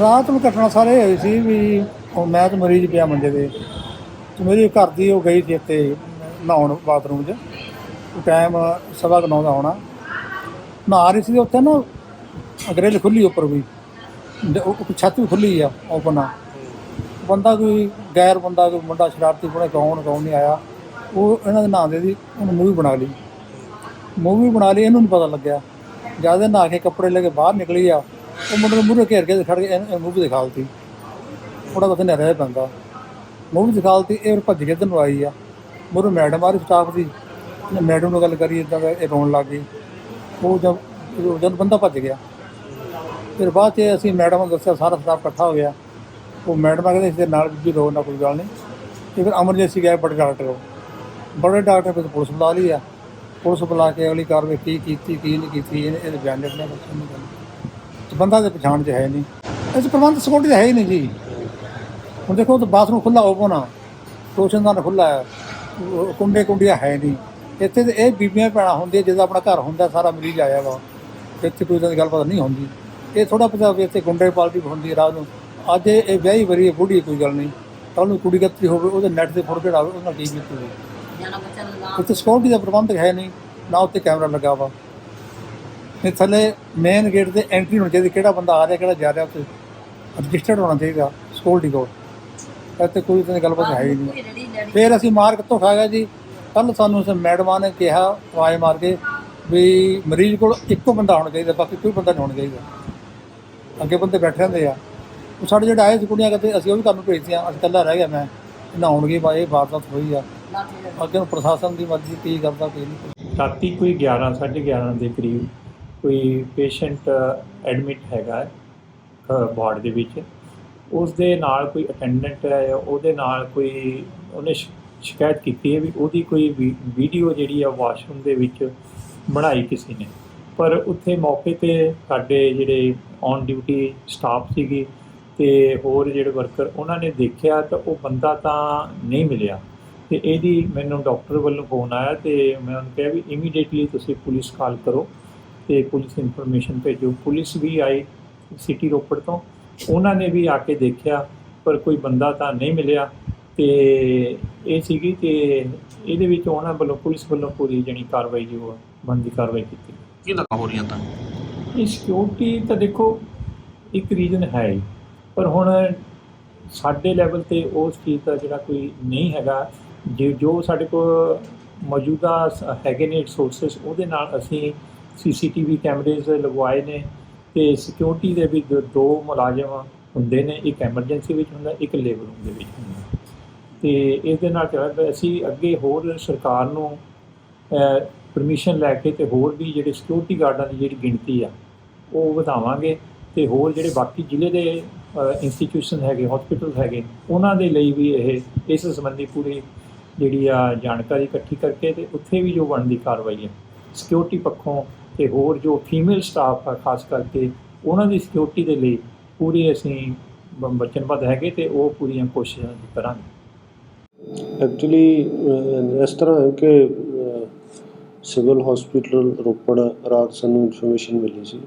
ਰਾਤ ਨੂੰ ਘਟਨਾ ਸਾਰੇ ਹੋਈ ਸੀ ਵੀ ਉਹ ਮੈਂ ਤਾਂ ਮਰੀਜ਼ ਪਿਆ ਮੰਜੇ 'ਤੇ ਤੇ ਮੇਰੀ ਘਰ ਦੀ ਉਹ ਗਈ ਸੀ ਇੱਥੇ ਨਹਾਉਣ ਬਾਥਰੂਮ 'ਚ। ਟਾਈਮ ਸਵਾ ਕੁ ਨੌ ਦਾ ਹੋਣਾ। ਨਹਾ ਰਹੀ ਸੀ ਤੇ ਉੱਥੇ ਨਾ ਗ੍ਰਿਲ ਖੁੱਲੀ ਉੱਪਰ ਵੀ। ਉਹ ਛੱਤ ਵੀ ਖੁੱਲੀ ਆ ਓਪਨ ਆ। ਬੰਦਾ ਕੋਈ ਗੈਰ ਬੰਦਾ ਕੋਈ ਮੁੰਡਾ ਸ਼ਰਾਰਤੀ ਬਣਾ ਕੌਣ ਕੌਣ ਨਹੀਂ ਆਇਆ। ਉਹ ਇਹਨਾਂ ਦੇ ਨਾਂ ਦੇ ਦੀ ਉਹਨੇ ਮੂਵੀ ਬਣਾ ਲਈ। ਮੂਵੀ ਬਣਾ ਲਈ, ਇਹਨੂੰ ਨਹੀਂ ਪਤਾ ਲੱਗਿਆ। ਜਦ ਇਹ ਨਹਾ ਕੇ ਕੱਪੜੇ ਲੈ ਕੇ ਬਾਹਰ ਨਿਕਲੀ ਆ ਉਹ ਮੁੰਡੇ ਨੂੰ ਮੂਹਰੇ ਘੇਰ ਕੇ ਖੜ ਕੇ ਮੂਵੀ ਦਿਖਾਲਤੀ ਥੋੜਾ ਬਹੁਤਾ ਨਿਹਰਾ ਜਿਹਾ ਬੰਦਾ ਮੂਵੀ ਦਿਖਾਲਤੀ ਇਹ ਭੱਜ ਕੇ ਤੈਨੂੰ ਆਈ ਆ। ਮੂਹਰੇ ਮੈਡਮ ਆ ਰਹੀ ਸਟਾਫ ਦੀ। ਇਹਨੇ ਮੈਡਮ ਨਾਲ ਗੱਲ ਕਰੀ ਇਦਾਂ ਇਹ ਰੋਣ ਲੱਗ ਗਈ। ਉਹ ਜਦ ਉਹ ਜਦ ਬੰਦਾ ਭੱਜ ਗਿਆ। ਫਿਰ ਬਾਅਦ 'ਚ ਅਸੀਂ ਮੈਡਮ ਨੂੰ ਦੱਸਿਆ, ਸਾਰਾ ਸਟਾਫ ਇਕੱਠਾ ਹੋ ਗਿਆ। ਉਹ ਮੈਡਮ ਆ ਕਹਿੰਦੇ ਇਸ ਦੇ ਨਾਲ ਵੀ ਰੋ, ਨਾ ਕੋਈ ਗੱਲ ਨਹੀਂ। ਤੇ ਫਿਰ ਐਮਰਜੈਂਸੀ ਗਏ, ਬੜੇ ਡਾਕਟਰ ਉਹ ਬੜੇ ਡਾਕਟਰ ਕੋਲ ਪੁਲਿਸ ਬੁਲਾ ਲਈ ਆ। ਪੁਲਿਸ ਬੁਲਾ ਕੇ ਅਗਲੀ ਕਾਰਵਾਈ ਕੀ ਕੀਤੀ, ਕੀ ਨਹੀਂ ਕੀਤੀ ਇਹਨੇ ਇਹਦੇ ਬਿਆਨ ਲਿਖਣੇ ਬੱਚੇ ਨਹੀਂ ਬੰਦਾ ਤੇ ਪਛਾਣ 'ਚ ਹੈ ਨਹੀਂ। ਇਸ ਪ੍ਰਬੰਧ ਸਿਕਿਉਰਿਟੀ ਦਾ ਹੈ ਹੀ ਨਹੀਂ ਜੀ। ਹੁਣ ਦੇਖੋ ਤਾਂ ਬਾਥਰੂਮ ਖੁੱਲਾ ਆ। ਰੋਸ਼ਨਦਾਨ ਖੁੱਲਾ ਹੈ। ਉਹ ਕੁੰਡੇ ਕੁੰਡੀਆਂ ਹੈ ਨਹੀਂ। ਇੱਥੇ ਤੇ ਇਹ ਬੀਬੀਆਂ ਭੈਣਾਂ ਹੁੰਦੀਆਂ ਜਿਹਦਾ ਆਪਣਾ ਘਰ ਹੁੰਦਾ ਸਾਰਾ ਮਰੀਜ਼ ਆਇਆ ਵਾ। ਇੱਥੇ ਕੋਈ ਦੀ ਗੱਲਬਾਤ ਨਹੀਂ ਹੁੰਦੀ। ਇਹ ਥੋੜਾ ਪਤਾ ਵੀ ਇੱਥੇ ਗੁੰਡੇ ਪਾਲਟੀ ਹੁੰਦੀ ਰਾਤ ਨੂੰ। ਅੱਜ ਇਹ ਵਿਆਹੀ ਵਰੀ ਹੈ, ਕੋਈ ਗੱਲ ਨਹੀਂ। ਕੱਲ ਨੂੰ ਕੁੜੀ ਗੱਤਰੀ ਹੋਵੇ ਉਹਦੇ ਨੈਟ ਤੇ ਫੋਟੋ ਚੜਾਵੇ ਉਹਨਾਂ ਕੀ ਬੀਤੀ ਹੋਵੇ ਉੱਥੇ ਸਿਕਿਉਰਿਟੀ ਦਾ ਪ੍ਰਬੰਧ ਹੈ ਨਹੀਂ। ਨਾ ਉੱਤੇ ਕੈਮਰਾ ਲੱਗਾ ਵਾ। ਇਹ ਥੱਲੇ ਮੇਨ ਗੇਟ ਤੇ ਐਂਟਰੀ ਹੋਣੀ ਚਾਹੀਦੀ, ਕਿਹੜਾ ਬੰਦਾ ਆ ਰਿਹਾ, ਕਿਹੜਾ ਜਾ ਰਿਹਾ, ਉੱਥੇ ਰਜਿਸਟਰਡ ਹੋਣਾ ਚਾਹੀਦਾ ਸਿਕਿਉਰਿਟੀ ਕੋਲ। ਇੱਥੇ ਕੋਈ ਇਦਾਂ ਗੱਲਬਾਤ ਹੈ ਹੀ ਨਹੀਂ। ਫਿਰ ਅਸੀਂ ਮਾਰ ਕਿੱਥੋਂ ਖਾ ਗਏ ਜੀ? ਕੱਲ ਸਾਨੂੰ ਉਸ ਮੈਡਮਾਂ ਨੇ ਕਿਹਾ, ਆਵਾਜ਼ ਮਾਰ ਕੇ ਵੀ ਮਰੀਜ਼ ਕੋਲ ਇੱਕੋ ਬੰਦਾ ਹੋਣਾ ਚਾਹੀਦਾ, ਬਾਕੀ ਕੋਈ ਬੰਦਾ ਨਹੀਂ ਹੋਣਾ ਚਾਹੀਦਾ। ਅੱਗੇ ਬੰਦੇ ਬੈਠੇ ਹੁੰਦੇ ਆ। ਉਹ ਸਾਡੇ ਜਿਹੜੇ ਆਏ ਸੀ ਕੁੜੀਆਂ ਕਹਿੰਦੇ ਅਸੀਂ ਉਹ ਵੀ ਕੰਮ ਭੇਜਤੀਆਂ ਅਸੀਂ ਇਕੱਲਾ ਰਹਿ ਗਿਆ ਮੈਂ। ਨਹਾਉਣਗੇ ਬਾਈ ਇਹ ਵਾਰਦਾਤ ਹੋਈ ਆ। ਅੱਗੇ ਨੂੰ ਪ੍ਰਸ਼ਾਸਨ ਦੀ ਮਰਜ਼ੀ, ਕੀ ਕਰਦਾ, ਕੀ ਨਹੀਂ। ਰਾਤੀ ਕੋਈ 11 11:30 ਦੇ ਕਰੀਬ ਕੋਈ ਪੇਸ਼ੈਂਟ ਐਡਮਿਟ ਹੈਗਾ ਵਾਰਡ ਦੇ ਵਿੱਚ ਉਸ ਦੇ ਨਾਲ ਕੋਈ ਅਟੈਂਡੈਂਟ ਹੈ ਜਾਂ ਉਹਦੇ ਨਾਲ ਕੋਈ, ਉਹਨੇ ਸ਼ਿ- ਸ਼ਿਕਾਇਤ ਕੀਤੀ ਹੈ ਵੀ ਉਹਦੀ ਕੋਈ ਵੀ- ਵੀਡੀਓ ਜਿਹੜੀ ਆ ਵਾਸ਼ਰੂਮ ਦੇ ਵਿੱਚ ਬਣਾਈ ਕਿਸੇ ਨੇ। ਪਰ ਉੱਥੇ ਮੌਕੇ ਤੇ ਸਾਡੇ ਜਿਹੜੇ ਔਨ ਡਿਊਟੀ ਸਟਾਫ ਸੀਗੀ ਤੇ ਹੋਰ ਜਿਹੜੇ ਵਰਕਰ ਉਹਨਾਂ ਨੇ ਦੇਖਿਆ ਤਾਂ ਉਹ ਬੰਦਾ ਤਾਂ ਨਹੀਂ ਮਿਲਿਆ। ਤੇ ਇਹਦੀ ਮੈਨੂੰ ਡਾਕਟਰ ਵੱਲੋਂ ਫੋਨ ਆਇਆ ਤੇ ਮੈਂ ਉਹਨੂੰ ਕਿਹਾ ਵੀ ਇਮੀਡੀਏਟਲੀ ਤੁਸੀਂ ਪੁਲਿਸ ਕਾਲ ਕਰੋ। ਤੇ ਪੁਲਿਸ ਇਨਫੋਰਮੇਸ਼ਨ ਭੇਜੋ। ਪੁਲਿਸ ਵੀ ਆਈ ਸਿਟੀ ਰੋਪੜ ਤੋਂ। ਉਹਨਾਂ ਨੇ ਵੀ ਆ ਕੇ ਦੇਖਿਆ ਪਰ ਕੋਈ ਬੰਦਾ ਤਾਂ ਨਹੀਂ ਮਿਲਿਆ। ਤੇ ਇਹ ਸੀਗੀ ਤੇ ਇਹਦੇ ਵਿੱਚ ਉਹਨਾਂ ਵੱਲੋਂ ਪੁਲਿਸ ਵੱਲੋਂ ਪੂਰੀ ਜਣੀ ਕਾਰਵਾਈ ਜੋ ਆ, ਬਣਦੀ ਕਾਰਵਾਈ ਕੀਤੀ। ਕੀ ਲੱਗਾ ਹੋ ਰਹੀਆਂ ਤਾਂ? ਇਹ ਸਿਕਿਉਰਿਟੀ ਤਾਂ ਦੇਖੋ ਇੱਕ ਰੀਜ਼ਨ ਹੈ ਪਰ ਹੁਣ ਸਾਡੇ ਲੈਵਲ ਤੇ ਉਸ ਚੀਜ਼ ਦਾ ਜਿਹੜਾ ਕੋਈ ਨਹੀਂ ਹੈਗਾ। ਜੇ ਸਾਡੇ ਕੋਲ ਮੌਜੂਦਾ ਹੈਗੇ ਨੇ ਰਿਸੋਰਸਸ ਉਹਦੇ ਨਾਲ ਅਸੀਂ ਸੀਸੀਟੀਵੀ ਕੈਮਰੇਜ਼ ਲਗਵਾਏ ਨੇ ਤੇ ਸਿਕਿਉਰਿਟੀ ਦੇ ਵੀ ਦੋ- ਦੋ ਮੁਲਾਜ਼ਮ ਹੁੰਦੇ ਨੇ, ਇੱਕ ਐਮਰਜੈਂਸੀ ਵਿੱਚ ਹੁੰਦਾ, ਇੱਕ ਲੇਬਰ ਰੂਮ ਦੇ ਵਿੱਚ ਹੁੰਦਾ। ਤੇ ਇਸ ਦੇ ਨਾਲ ਕਿਹਾ ਅਸੀਂ ਅੱਗੇ ਹੋਰ ਸਰਕਾਰ ਨੂੰ ਪਰਮਿਸ਼ਨ ਲੈ ਕੇ ਤੇ ਹੋਰ ਵੀ ਜਿਹੜੇ ਸਿਕਿਉਰਿਟੀ ਗਾਰਡਾਂ ਦੀ ਜਿਹੜੀ ਗਿਣਤੀ ਆ, ਉਹ ਵਧਾਵਾਂਗੇ ਤੇ ਹੋਰ ਜਿਹੜੇ ਬਾਕੀ ਜ਼ਿਲ੍ਹੇ ਦੇ ਇੰਸਟੀਟਿਊਸ਼ਨ ਹੈਗੇ ਹਸਪੀਟਲ ਹੈਗੇ, ਉਹਨਾਂ ਦੇ ਲਈ ਵੀ ਇਹ, ਇਸ ਸੰਬੰਧੀ ਪੂਰੀ ਜਿਹੜੀ ਆ ਜਾਣਕਾਰੀ ਇਕੱਠੀ ਕਰਕੇ ਤੇ ਉੱਥੇ ਵੀ ਜੋ ਬਣਦੀ ਕਾਰਵਾਈ ਹੈ ਸਿਕਿਉਰਿਟੀ ਪੱਖੋਂ ਤੇ ਹੋਰ ਜੋ ਫੀਮੇਲ ਸਟਾਫ ਆ, ਖਾਸ ਕਰਕੇ ਉਹਨਾਂ ਦੀ ਸਿਕਿਉਰਿਟੀ ਦੇ ਲਈ ਪੂਰੀ ਅਸੀਂ ਵਚਨਬੱਧ ਹੈਗੇ ਤੇ ਉਹ ਪੂਰੀਆਂ ਕੋਸ਼ਿਸ਼ਾਂ ਕਰਾਂਗੇ। ਐਕਚੁਅਲੀ ਇਸ ਤਰ੍ਹਾਂ ਹੈ ਕਿ ਸਿਵਲ ਹਸਪੀਟਲ ਰੋਪੜ ਰਾਤ ਸਾਨੂੰ ਇਨਫੋਰਮੇਸ਼ਨ ਮਿਲੀ ਸੀ।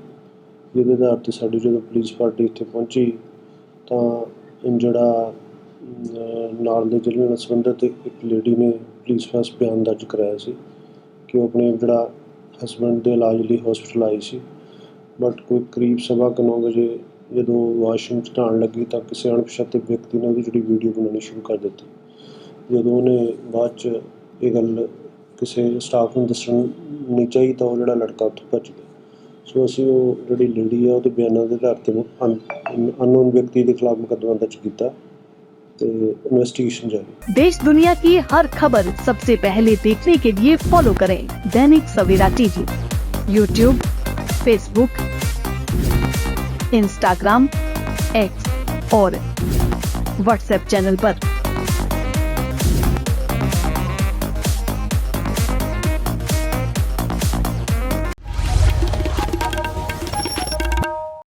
ਜਿਹਦੇ ਆਧਾਰ ਤੇ ਸਾਡੀ ਜਦੋਂ ਪੁਲਿਸ ਪਾਰਟੀ ਇੱਥੇ ਪਹੁੰਚੀ, ਤਾਂ ਜਿਹੜਾ ਨਾਲ ਦੇ ਜ਼ਿਲ੍ਹੇ ਨਾਲ ਸੰਬੰਧਿਤ ਇੱਕ ਲੇਡੀ ਨੇ ਪੁਲਿਸ ਪਾਸ ਬਿਆਨ ਦਰਜ ਕਰਾਇਆ ਸੀ ਕਿ ਉਹ ਆਪਣੇ ਜਿਹੜਾ ਹਸਬੰਡ ਦੇ ਇਲਾਜ ਲਈ ਹਸਪੀਟਲ ਆਈ ਸੀ। ਬਟ ਕੋਈ ਕਰੀਬ ਸਵਾ ਕੁ ਨੌ ਵਜੇ ਜਦੋਂ ਵਾਸ਼ਰੂਮ 'ਚ ਨਹਾਉਣ ਲੱਗੀ ਤਾਂ ਕਿਸੇ ਅਣਪਛਾਤੇ ਵਿਅਕਤੀ ਨੇ ਉਹਦੀ ਜਿਹੜੀ ਵੀਡੀਓ ਬਣਾਉਣੀ ਸ਼ੁਰੂ ਕਰ ਦਿੱਤੀ। ਜਦੋਂ ਉਹਨੇ ਬਾਅਦ ਚ ਇਹ ਗੱਲ ਕਿਸੇ ਸਟਾਫ ਨੂੰ ਦੱਸਣ ਨਹੀਂ ਚਾਹੀ ਤਾਂ ਉਹ ਜਿਹੜਾ ਲੜਕਾ ਉੱਥੋਂ ਭੱਜ ਗਿਆ। ਸੋ ਅਸੀਂ ਉਹ ਜਿਹੜੀ ਲੇਡੀ ਆ, ਉਹਦੇ ਬਿਆਨਾਂ ਦੇ ਆਧਾਰ ਤੇ ਅਨਨੋਨ ਵਿਅਕਤੀ ਦੇ ਖਿਲਾਫ ਮੁਕੱਦਮਾ ਦਰਜ ਕੀਤਾ। तो इन्वेस्टिगेशन जारी। देश दुनिया की हर खबर सबसे पहले देखने के लिए फॉलो करें Dainik Savera TV. YouTube Facebook Instagram X और व्हाट्सएप चैनल पर।